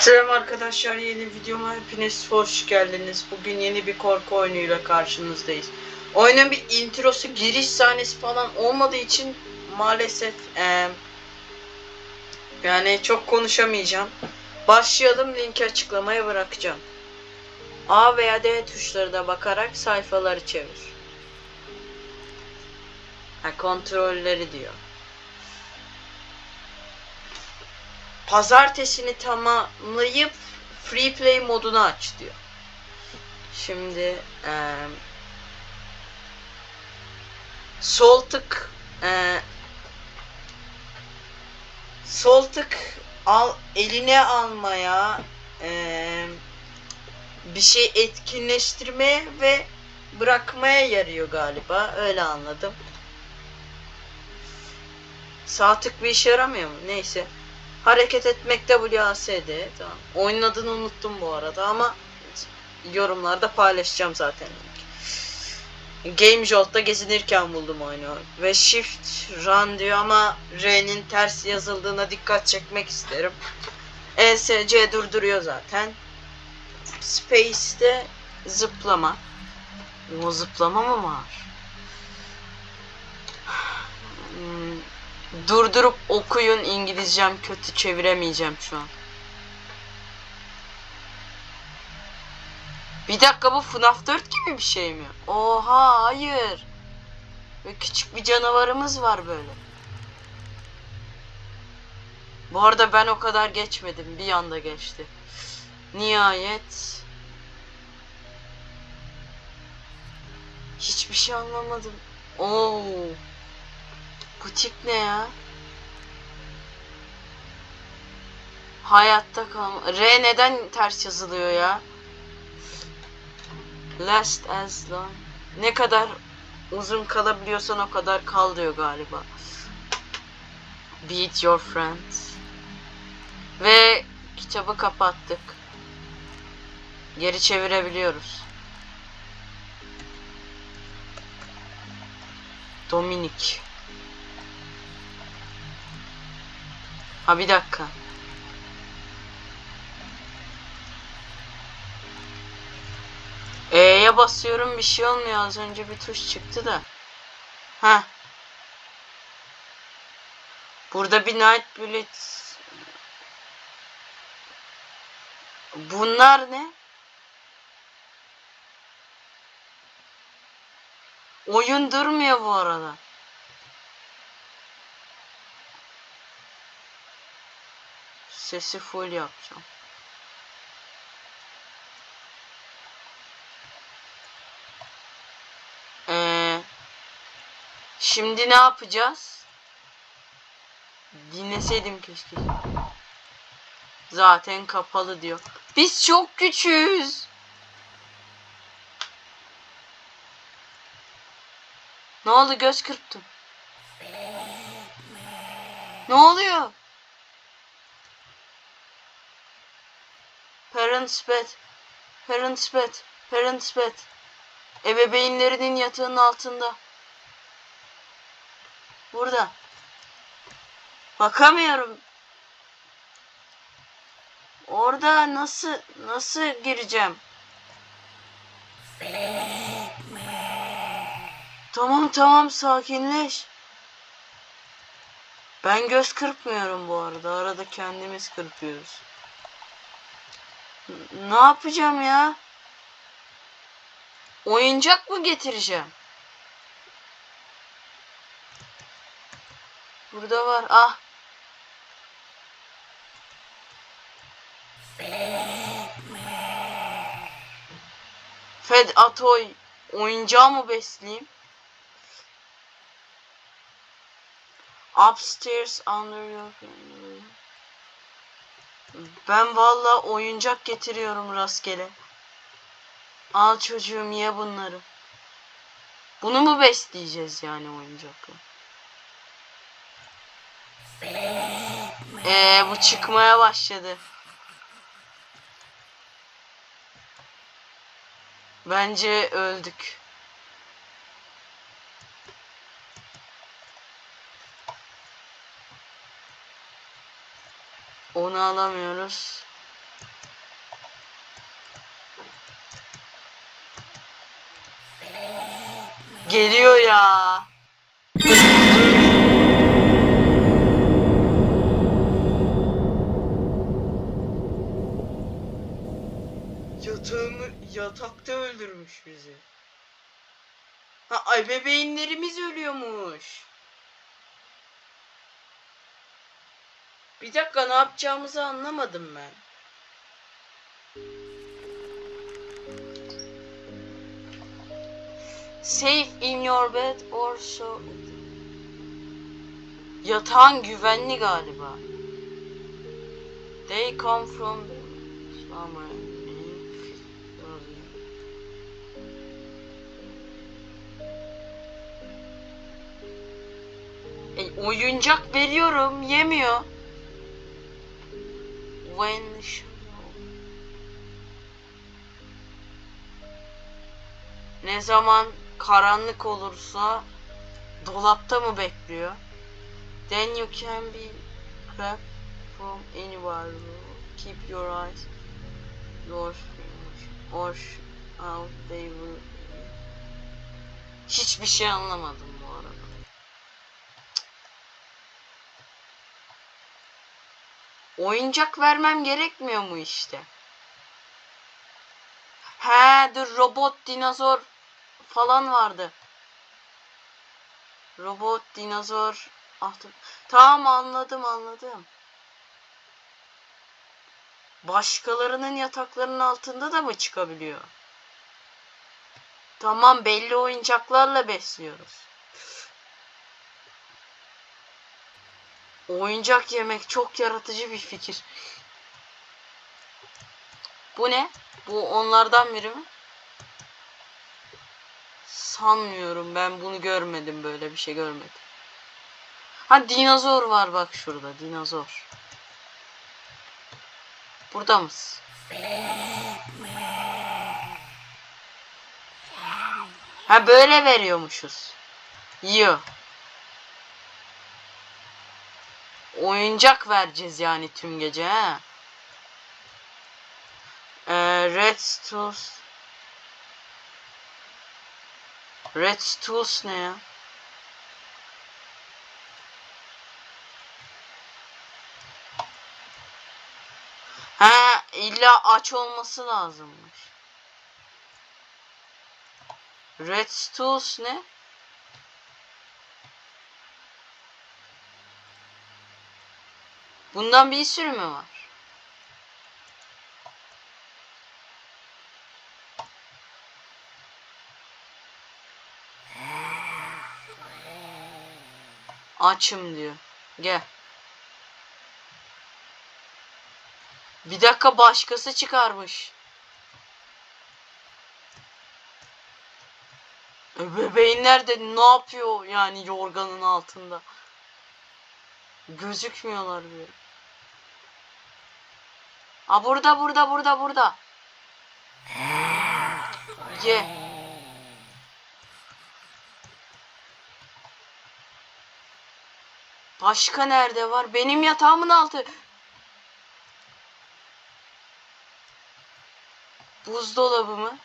Selam arkadaşlar yeni videoma hepiniz hoş geldiniz. Bugün yeni bir korku oyunuyla karşınızdayız. Oyunun bir introsu giriş sahnesi falan olmadığı için maalesef eee, yani çok konuşamayacağım. Başlayalım linki açıklamaya bırakacağım. A veya D tuşları da bakarak sayfaları çevir. Ha, kontrolleri diyor. Pazartesini tamamlayıp free play modunu aç diyor. Şimdi eee sol tık eee sol tık al eline almaya eee bir şey etkinleştirmeye ve bırakmaya yarıyor galiba. Öyle anladım. Sağ tık bir işe yaramıyor mu? Neyse. Hareket etmekte WASD. Tamam. Oyunun adını unuttum bu arada ama yorumlarda paylaşacağım zaten. Game Jolt'ta gezinirken buldum oyunu. Ve Shift Run diyor ama R'nin ters yazıldığına dikkat çekmek isterim. ESC durduruyor zaten. Space'de zıplama. O zıplama mı var? Durdurup okuyun İngilizcem kötü çeviremeyeceğim şu an. Bir dakika bu FNAF 4 gibi bir şey mi? Oha hayır. Ve küçük bir canavarımız var böyle. Bu arada ben o kadar geçmedim. Bir anda geçti. Nihayet. Hiçbir şey anlamadım. Oo. Bu tip ne ya? Hayatta kalma. R neden ters yazılıyor ya? Last as long. Ne kadar uzun kalabiliyorsan o kadar kal diyor galiba. Beat your friends. Ve kitabı kapattık. Geri çevirebiliyoruz. Dominik. Ha bir dakika. E'ye basıyorum bir şey olmuyor. Az önce bir tuş çıktı da. Ha. Burada bir Night Bullet. Bunlar ne? Oyun durmuyor bu arada. Sesi full yapacağım. Ee, şimdi ne yapacağız? Dinleseydim keşke. Zaten kapalı diyor. Biz çok küçüğüz. Ne oldu göz kırptım. Ne oluyor? Parents bed. Parents bed. Parents bed. Ebeveynlerinin yatağının altında. Burada. Bakamıyorum. Orada nasıl nasıl gireceğim? Tamam tamam sakinleş. Ben göz kırpmıyorum bu arada. Arada kendimiz kırpıyoruz. Ne yapacağım ya? Oyuncak mı getireceğim? Burada var. Ah. Fed Atoy oyuncağı mı besleyeyim? Upstairs under your Ben valla oyuncak getiriyorum rastgele. Al çocuğum ye bunları. Bunu mu besleyeceğiz yani oyuncakla? Ee bu çıkmaya başladı. Bence öldük. Onu alamıyoruz. Geliyor ya. Yatağımı, yatakta öldürmüş bizi. Ha ay bebeğinlerimiz ölüyormuş. Bir dakika ne yapacağımızı anlamadım ben. Safe in your bed or so. Yatağın güvenli galiba. They come from somewhere. E, oyuncak veriyorum, yemiyor. When Ne zaman karanlık olursa dolapta mı bekliyor? Then you can be grabbed from anywhere. Keep your eyes your or out they will. Hiçbir şey anlamadım bu arada. Oyuncak vermem gerekmiyor mu işte? He dur robot dinozor falan vardı. Robot dinozor. Ah, dur. Tamam anladım anladım. Başkalarının yataklarının altında da mı çıkabiliyor? Tamam belli oyuncaklarla besliyoruz. Oyuncak yemek çok yaratıcı bir fikir. Bu ne? Bu onlardan biri mi? Sanmıyorum ben bunu görmedim böyle bir şey görmedim. Ha dinozor var bak şurada dinozor. Burada mısın? Ha böyle veriyormuşuz. Yiyor. Oyuncak vereceğiz yani tüm gece ha. Ee, Red Tools. Red Tools ne ya? Ha illa aç olması lazımmış. Red Tools ne? Bundan bir sürü mü var? Açım diyor. Gel. Bir dakika başkası çıkarmış. E, Bebeğinler de ne yapıyor yani yorganın altında? Gözükmüyorlar bile. Aa burada burada burada burada. Ye. Başka nerede var? Benim yatağımın altı. Buzdolabı mı?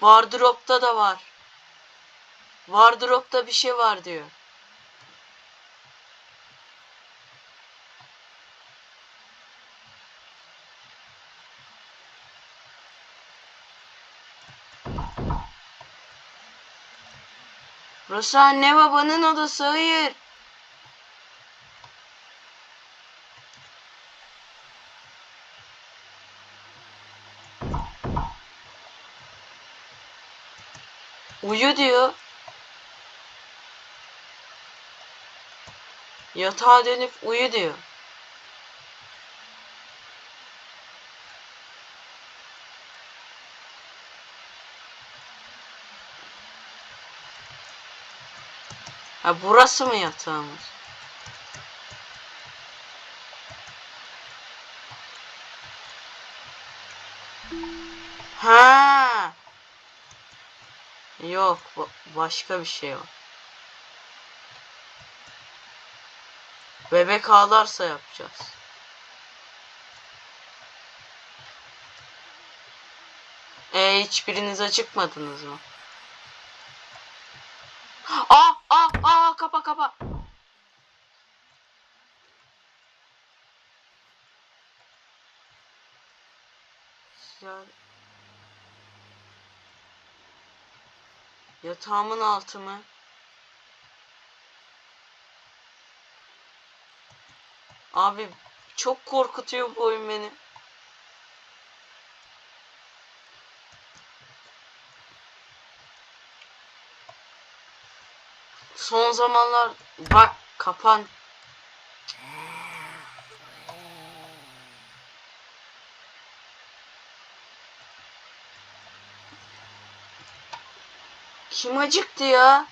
Wardrop'ta da var. Wardrop'ta bir şey var diyor. Burası anne babanın odası. Hayır. Uyu diyor. Yatağa dönüp uyu diyor. Ha burası mı yatağımız? Ha. Yok, ba- başka bir şey var. Bebek ağlarsa yapacağız. E hiçbiriniz acıkmadınız mı? Aa aa aa kapa kapa. Ya Yatağımın altı mı? Abi çok korkutuyor bu oyun beni. Son zamanlar bak kapan. Kim acıktı ya?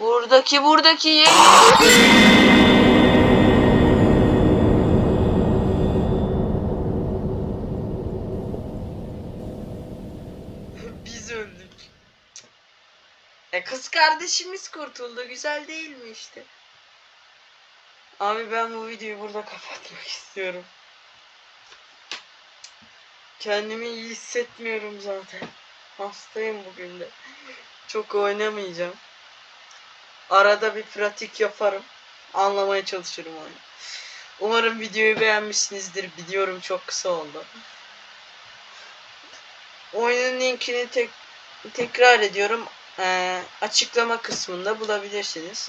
Buradaki buradaki ye. Biz öldük. E kız kardeşimiz kurtuldu. Güzel değil mi işte? Abi ben bu videoyu burada kapatmak istiyorum. Kendimi iyi hissetmiyorum zaten. Hastayım bugün de. Çok oynamayacağım. Arada bir pratik yaparım. Anlamaya çalışırım onu. Umarım videoyu beğenmişsinizdir. Biliyorum çok kısa oldu. Oyunun linkini tek tekrar ediyorum. Ee, açıklama kısmında bulabilirsiniz.